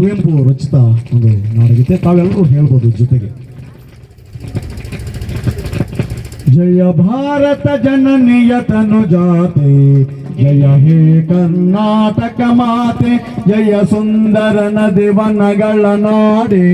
ಕುವೆಂಪು ರಚಿತ ಒಂದು ನಾಡಗೀತೆ. ತಾವೆಲ್ಲರೂ ಹೇಳ್ಬೋದು ಜೊತೆಗೆ. ಜಯ ಭಾರತ ಜನನಿಯ ತನು ಜಾತೆ, ಜಯ ಹೇ ಕರ್ನಾಟಕ ಮಾತೆ, ಜಯ ಸುಂದರ ನದಿವನಗಳ ನಾಡೆ.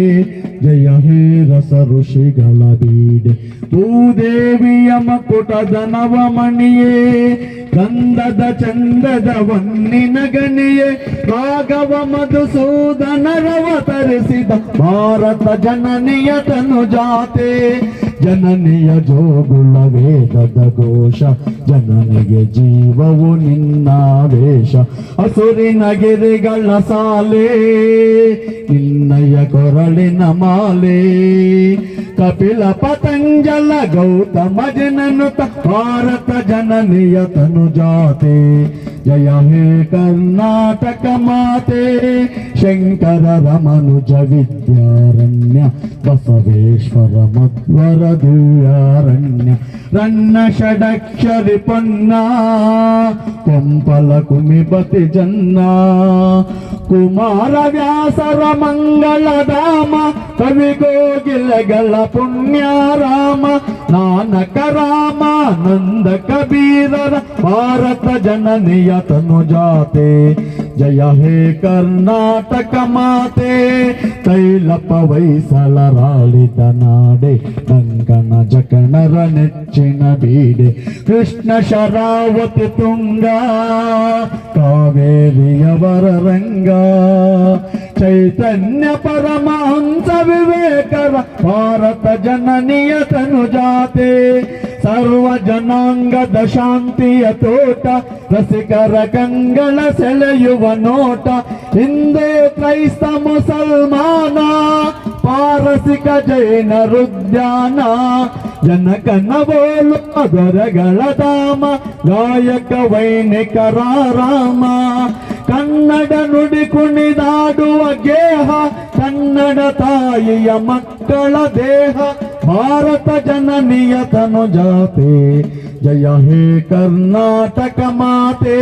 ಜಯ ಹೇ ರಸ ಋಷಿಗಳ ಬೀಡೆ ಭೂದೇವಿಯ ಮಕುಟದ ನವಮಣಿಯೇ ಕಂದದ ಚಂದದ ವನ್ನಿನ ಗಣಿಯೇ, ರಾಘವ ಮಧುಸೂದನರವತರಿಸಿದ ಭಾರತ ಜನನಿಯ ತನು ಜಾತೆ. ಜನನಿಯ ಜೋಗುಳ ವೇದದ ಘೋಷ, ಜನನಿಗೆ ಜೀವವು ನಿನ್ನಾವೇಶ ಹಸುರಿನ ಗಿರಿಗಳ ಸಾಲೆ, ನಿನ್ನಯ ಕೊರಳಿನ ಮಾಲೆ. ಕಪಿಲ ಪತಂಜಲ ಗೌತಮ ಜನನುತ ಭಾರತ ಜನನಿಯ ತನು ಜಾತೆ ಜಯ ಹೇ ಕರ್ನಾಟಕ ಮಾತೆ. శంకర రమనుజ విద్యారణ్య బసవేశ్వర మధ్వర దివ్యారణ్య రన్న షడక్షరి పన్నా కొంపలకు మిబతి జన్నా కుమార వ్యాసర మంగళధామ కవి గోగిలగల పుణ్యారామ నానక రామ నంద కబీరర భారత జననియ తనుజాతే ಜಾತೆ ಜಯ ಹೇ ಕರ್ನಾಟಕ ಮಾತೆ ತೈಲಪ ವೈಸಳರಾಳಿದ ನಾಡೆ ಕಂಕಣ ಜಕಣರ ನೆಚ್ಚಿನ ಬೀಡೆ ಕೃಷ್ಣ ಶರಾವತಿ ತುಂಗ ಕಾವೇರಿಯವರ ರಂಗ ಚೈತನ್ಯ ಪರಮಹಂಸ ವಿವೇಕರ ಭಾರತ ಜನನಿಯ ತನು ಸರ್ವ ಜನಾಂಗದ ಶಾಂತಿಯ ತೋಟ, ರಸಿಕರ ಕಂಗಳ ಸೆಳೆಯುವ ನೋಟ. ಹಿಂದೂ ಕ್ರೈಸ್ತ ಮುಸಲ್ಮಾನ, ಪಾರಸಿಕ ಜೈನರುದ್ಯಾನ ಜನಕನ ಬೋಲು ಅದರಗಳ ಧಾಮ, ಗಾಯಕ ವೈನಿಕರ ರಾಮ ಕನ್ನಡ ನುಡಿ ಕುಣಿದಾಡುವ ಗೇಹ, ಕನ್ನಡ ತಾಯಿಯ ಮಕ್ಕಳ ದೇಹ. ಭಾರತ ಜನನಿಯ ತನು ಜಾತೆ ಜಯ ಹೇ ಕರ್ನಾಟಕ ಮಾತೆ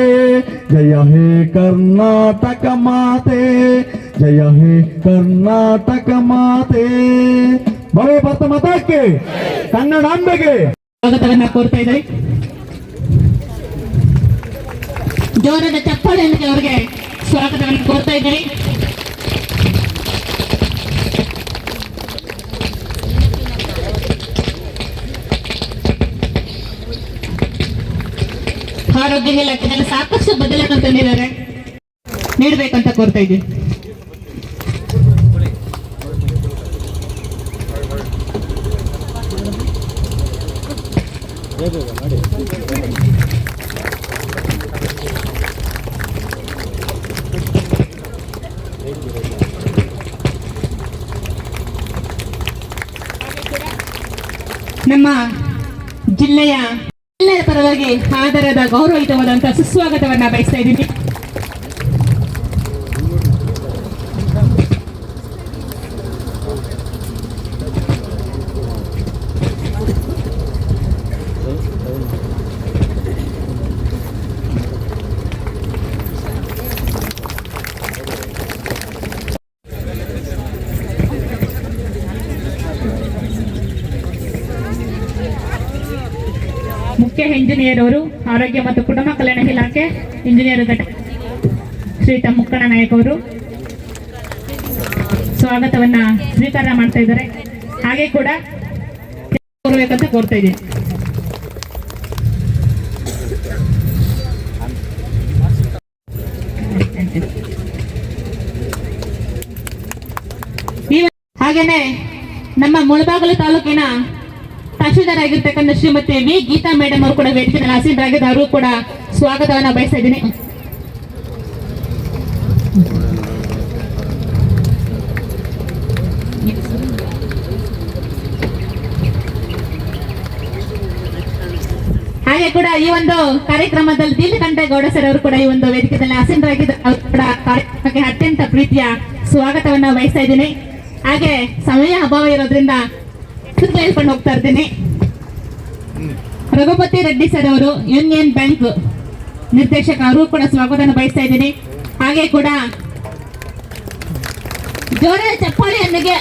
ಜಯ ಹೇ ಕರ್ನಾಟಕ ಮಾತೆ ಜಯ ಹೇ ಕರ್ನಾಟಕ ಮಾತೆ ಭವ್ಯ ಭಾರತ ಮಾತಾಕ್ಕೆ ಕನ್ನಡಾಂಬೆಗೆ ಸ್ವಾಗತವನ್ನ ಕೋರ್ತಾ ಇದ್ದಾರೆ. ಜೋರದ ಚಪ್ಪಾಳೆಯೊಂದಿಗೆ ಅವರಿಗೆ ಸ್ವಾಗತವನ್ನು ಕೋರ್ತಾ ಇದ್ದಾರೆ. ಆರೋಗ್ಯ ಇಲಾಖೆಯಲ್ಲಿ ಸಾಕಷ್ಟು ಬದಲಾವಣೆ ತಂದಿದ್ದಾರೆ. ನೀಡಬೇಕಂತ ಕೋರ್ತಾ ಇದ್ದೀವಿ ನಮ್ಮ ಜಿಲ್ಲೆಯ ಎಲ್ಲರ ಪರವಾಗಿ ಆಧಾರದ ಗೌರವಯುತವಾದಂತಹ ಸುಸ್ವಾಗತವನ್ನ ಬಯಸ್ತಾ ಇದ್ದೀನಿ. ಮುಖ್ಯ ಇಂಜಿನಿಯರ್ ಅವರು ಆರೋಗ್ಯ ಮತ್ತು ಕುಟುಂಬ ಕಲ್ಯಾಣ ಇಲಾಖೆ ಇಂಜಿನಿಯರ್ ಘಟಕ ಶ್ರೀತ ಮುಕ್ಕಣ ನಾಯಕ್ ಅವರು ಸ್ವಾಗತವನ್ನ ಸ್ವೀಕಾರ ಮಾಡ್ತಾ ಇದ್ದಾರೆ. ಹಾಗೆ ಕೂಡ ಕೋರ್ಬೇಕಂತ ಕೋರ್ತಾ ಇದ್ದೀನಿ. ಹಾಗೇನೆ ನಮ್ಮ ಮುಳಬಾಗಲು ತಾಲೂಕಿನ ತಹಶೀಲ್ದಾರ್ ಶ್ರೀಮತಿ ವಿ. ಗೀತಾ ಮೇಡಮ್ ಅವರು ಕೂಡ ವೇದಿಕೆ ಆಸೀನರಾಗಿದ್ದು ಅವರು ಕೂಡ ಸ್ವಾಗತವನ್ನ ಬಯಸ್ತಾ ಇದ್ದೀನಿ. ಹಾಗೆ ಕೂಡ ಈ ಒಂದು ಕಾರ್ಯಕ್ರಮದಲ್ಲಿ ನೀಲಕಂಠೇಗೌಡ ಸರ್ ಅವರು ಕೂಡ ಈ ಒಂದು ವೇದಿಕೆಯಲ್ಲಿ ಆಸೀನರಾಗಿದ್ದು ಅವರು ಕೂಡ ಕಾರ್ಯಕ್ರಮಕ್ಕೆ ಅತ್ಯಂತ ಪ್ರೀತಿಯ ಸ್ವಾಗತವನ್ನ ವಹಿಸ್ತಾ ಇದ್ದೀನಿ. ಹಾಗೆ ಸಮಯ ಅಭಾವ ಇರೋದ್ರಿಂದ ಹೇಳ್ಕೊಂಡು ಹೋಗ್ತಾ ಇರ್ತೀನಿ. ರಘುಪತಿ ರೆಡ್ಡಿ ಸರ್ ಅವರು ಯೂನಿಯನ್ ಬ್ಯಾಂಕ್ ನಿರ್ದೇಶಕ ಅವರು ಕೂಡ ಸ್ವಾಗತವನ್ನು ಬಯಸ್ತಾ ಇದ್ದೀನಿ. ಹಾಗೆ ಕೂಡ ಜೋರದ ಚಪ್ಪಾಳೆಯೊಂದಿಗೆ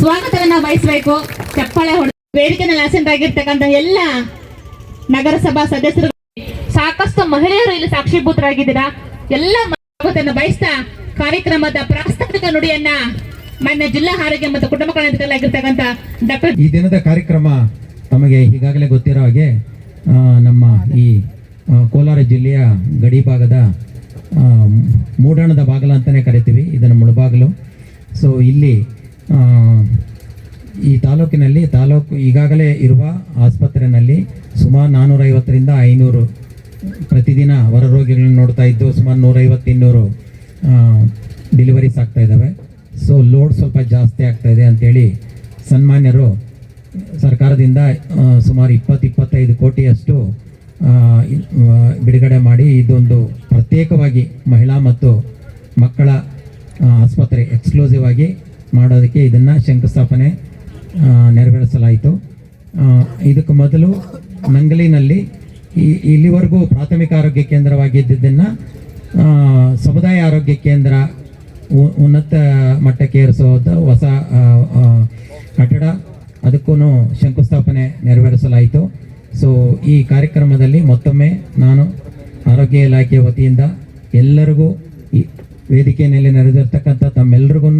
ಸ್ವಾಗತವನ್ನ ಬಯಸಬೇಕು. ಚಪ್ಪಾಳೆ ಹೊಡೆದು ವೇದಿಕೆಯಲ್ಲಿ ಆಗಿರ್ತಕ್ಕಂಥ ಎಲ್ಲ ನಗರಸಭಾ ಸದಸ್ಯರು, ಸಾಕಷ್ಟು ಮಹಿಳೆಯರು ಇಲ್ಲಿ ಸಾಕ್ಷೀಭೂತರಾಗಿದ್ದೀರಾ? ಎಲ್ಲ ಸ್ವಾಗತವನ್ನು ಬಯಸ್ತಾ ಕಾರ್ಯಕ್ರಮದ ಪ್ರಾಸ್ತಾವಿಕ ನುಡಿಯನ್ನ ಮಾನ್ಯ ಜಿಲ್ಲಾ ಆರೋಗ್ಯ ಮತ್ತು ಕುಟುಂಬ ಕಲ್ಯಾಣಾಧಿಕಾರಿಯಾಗಿರ್ತಕ್ಕಂಥ ಡಾಕ್ಟರ್ ಈ ದಿನದ ಕಾರ್ಯಕ್ರಮ ತಮಗೆ ಈಗಾಗಲೇ ಗೊತ್ತಿರೋ ಹಾಗೆ ನಮ್ಮ ಈ ಕೋಲಾರ ಜಿಲ್ಲೆಯ ಗಡಿ ಭಾಗದ ಮೂಡಣದ ಬಾಗಲ ಅಂತಲೇ ಕರಿತೀವಿ, ಇದನ್ನು ಮುಳುಬಾಗಿಲು. ಸೊ ಇಲ್ಲಿ ಈ ತಾಲೂಕಿನಲ್ಲಿ, ತಾಲೂಕು, ಈಗಾಗಲೇ ಇರುವ ಆಸ್ಪತ್ರೆಯಲ್ಲಿ ಸುಮಾರು ನಾನ್ನೂರೈವತ್ತರಿಂದ ಐನೂರು ಪ್ರತಿದಿನ ಹೊರ ರೋಗಿಗಳನ್ನ ನೋಡ್ತಾ ಇದ್ದು, ಸುಮಾರು ನೂರೈವತ್ತು ಇನ್ನೂರು ಡೆಲಿವರೀಸ್ ಆಗ್ತಾ ಇದ್ದಾವೆ. ಸೊ ಲೋಡ್ ಸ್ವಲ್ಪ ಜಾಸ್ತಿ ಆಗ್ತಾ ಇದೆ ಅಂತೇಳಿ ಸನ್ಮಾನ್ಯರು ಸರ್ಕಾರದಿಂದ ಸುಮಾರು ಇಪ್ಪತ್ತು, ಇಪ್ಪತ್ತೈದು ಕೋಟಿಯಷ್ಟು ಬಿಡುಗಡೆ ಮಾಡಿ ಇದೊಂದು ಪ್ರತ್ಯೇಕವಾಗಿ ಮಹಿಳಾ ಮತ್ತು ಮಕ್ಕಳ ಆಸ್ಪತ್ರೆ ಎಕ್ಸ್ಕ್ಲೂಸಿವ್ ಆಗಿ ಮಾಡೋದಕ್ಕೆ ಇದನ್ನು ಶಂಕುಸ್ಥಾಪನೆ ನೆರವೇರಿಸಲಾಯಿತು. ಇದಕ್ಕೆ ಮೊದಲು ನಂಗಲಿನಲ್ಲಿ ಈ- ಇಲ್ಲಿವರೆಗೂ ಪ್ರಾಥಮಿಕ ಆರೋಗ್ಯ ಕೇಂದ್ರವಾಗಿದ್ದನ್ನು ಸಮುದಾಯ ಆರೋಗ್ಯ ಕೇಂದ್ರ ಉನ್ನತ ಮಟ್ಟಕ್ಕೆ ಏರಿಸೋದು ಹೊಸ ಕಟ್ಟಡ. ಅದಕ್ಕೂ ಶಂಕುಸ್ಥಾಪನೆ ನೆರವೇರಿಸಲಾಯಿತು. ಸೊ ಈ ಕಾರ್ಯಕ್ರಮದಲ್ಲಿ ಮತ್ತೊಮ್ಮೆ ನಾನು ಆರೋಗ್ಯ ಇಲಾಖೆ ವತಿಯಿಂದ ಎಲ್ಲರಿಗೂ ಈ ವೇದಿಕೆಯಲ್ಲಿ ನೆರೆದಿರ್ತಕ್ಕಂಥ ತಮ್ಮೆಲ್ಲರಿಗೂ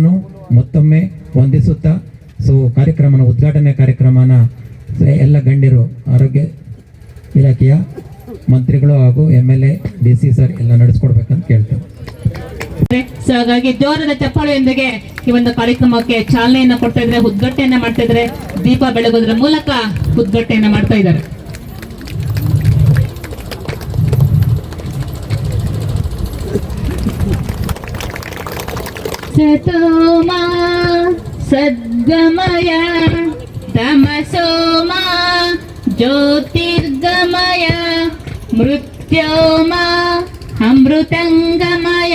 ಮತ್ತೊಮ್ಮೆ ವಂದಿಸುತ್ತಾ ಸೊ ಕಾರ್ಯಕ್ರಮನ ಉದ್ಘಾಟನೆ ಕಾರ್ಯಕ್ರಮನ ಎಲ್ಲ ಗಣ್ಯರು, ಆರೋಗ್ಯ ಇಲಾಖೆಯ ಮಂತ್ರಿಗಳು ಹಾಗೂ M L A, D C sir ಎಲ್ಲ ನಡೆಸ್ಕೊಡ್ಬೇಕಂತ ಕೇಳ್ತೇನೆ. ಸೊ ಹಾಗಾಗಿ ಜೋರದ ಚಪ್ಪಾಳೆಯೊಂದಿಗೆ ಈ ಒಂದು ಕಾರ್ಯಕ್ರಮಕ್ಕೆ ಚಾಲನೆಯನ್ನ ಕೊಡ್ತಾ ಇದ್ರೆ ಉದ್ಘಾಟನೆಯನ್ನ ಮಾಡ್ತಾ ಇದ್ರೆ ದೀಪ ಬೆಳಗೋದ್ರ ಮೂಲಕ ಉದ್ಘಾಟನೆಯನ್ನ ಮಾಡ್ತಾ ಇದ್ದಾರೆ. ಸತೋಮಾ, ಸದ್ಗಮಯ, ತಮಸೋಮಾ, ಜ್ಯೋತಿರ್ಗಮಯ, ಮೃತ್ಯೋಮ, ಅಮೃತಂಗಮಯ.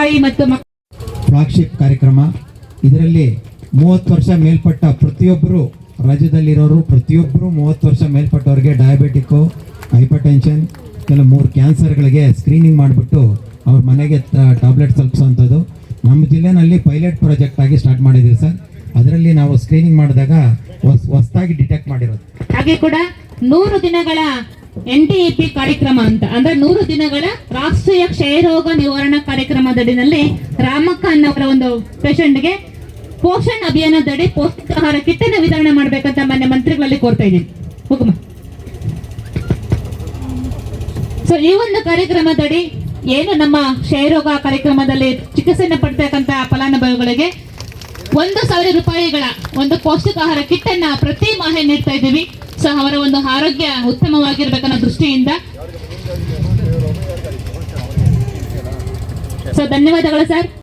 ತಾಯಿ ಮತ್ತು ಫ್ಲಾಗ್ಶಿಪ್ ಕಾರ್ಯಕ್ರಮ. ಇದರಲ್ಲಿ ಮೂವತ್ತು ವರ್ಷ ಮೇಲ್ಪಟ್ಟ ಪ್ರತಿಯೊಬ್ಬರು ರಾಜ್ಯದಲ್ಲಿರೋರು ಪ್ರತಿಯೊಬ್ಬರು ಮೂವತ್ತು ವರ್ಷ ಮೇಲ್ಪಟ್ಟವ್ರಿಗೆ ಡಯಾಬಿಟಿಕ್ಕು ಹೈಪರ್ ಟೆನ್ಷನ್ ಕೆಲವು ಮೂರು ಕ್ಯಾನ್ಸರ್ಗಳಿಗೆ ಸ್ಕ್ರೀನಿಂಗ್ ಮಾಡಿಬಿಟ್ಟು ಅವ್ರ ಮನೆಗೆ ಟ್ಯಾಬ್ಲೆಟ್ ತಲುಪಿಸೋವಂಥದ್ದು ನಮ್ಮ ಜಿಲ್ಲೆನಲ್ಲಿ ಪೈಲಟ್ ಪ್ರಾಜೆಕ್ಟ್ ಆಗಿ ಸ್ಟಾರ್ಟ್ ಮಾಡಿದ್ದೀವಿ ಸರ್. ಅದರಲ್ಲಿ ನಾವು ಸ್ಕ್ರೀನಿಂಗ್ ಮಾಡಿದಾಗ ಹೊಸ್ ಹೊಸದಾಗಿ ಡಿಟೆಕ್ಟ್ ಮಾಡಿರೋದು. ಹಾಗೆ ಕೂಡ ನೂರು ದಿನಗಳ ಎನ್ ಟಿ ಪಿ ಕಾರ್ಯಕ್ರಮ ಅಂತ. ಅಂದ್ರೆ ನೂರು ದಿನಗಳ ರಾಷ್ಟ್ರೀಯ ಕ್ಷಯರೋಗ ನಿವಾರಣಾ ಕಾರ್ಯಕ್ರಮದಡಿನಲ್ಲಿ ರಾಮಕ್ಕ ಅನ್ನೋರ ಒಂದು ಪೇಷಂಟ್ಗೆ ಪೋಷಣ್ ಅಭಿಯಾನದಡಿ ಪೌಷ್ಟಿಕಾಹಾರ ಕಿಟ್ಟನ್ನು ವಿತರಣೆ ಮಾಡ್ಬೇಕಂತ ಮಾನ್ಯ ಮಂತ್ರಿಗಳಲ್ಲಿ ಕೋರ್ತಾ ಇದ್ದೀನಿ. ಹೋಗಮ್ಮ. ಸೊ ಈ ಒಂದು ಕಾರ್ಯಕ್ರಮದಡಿ ಏನು ನಮ್ಮ ಕ್ಷಯರೋಗ ಕಾರ್ಯಕ್ರಮದಲ್ಲಿ ಚಿಕಿತ್ಸೆಯನ್ನು ಪಡ್ತಕ್ಕಂತ ಫಲಾನುಭವಿಗಳಿಗೆ ಒಂದು ಸಾವಿರ ರೂಪಾಯಿಗಳ ಒಂದು ಪೌಷ್ಟಿಕಾಹಾರ ಕಿಟ್ ಕಿಟ್ಟನ್ನ ಪ್ರತಿ ಮಾಹೆ ನೀಡ್ತಾ ಇದ್ದೀವಿ. ಸೊ ಅವರ ಒಂದು ಆರೋಗ್ಯ ಉತ್ತಮವಾಗಿರ್ಬೇಕನ್ನೋ ದೃಷ್ಟಿಯಿಂದ. ಸೊ ಧನ್ಯವಾದಗಳು ಸರ್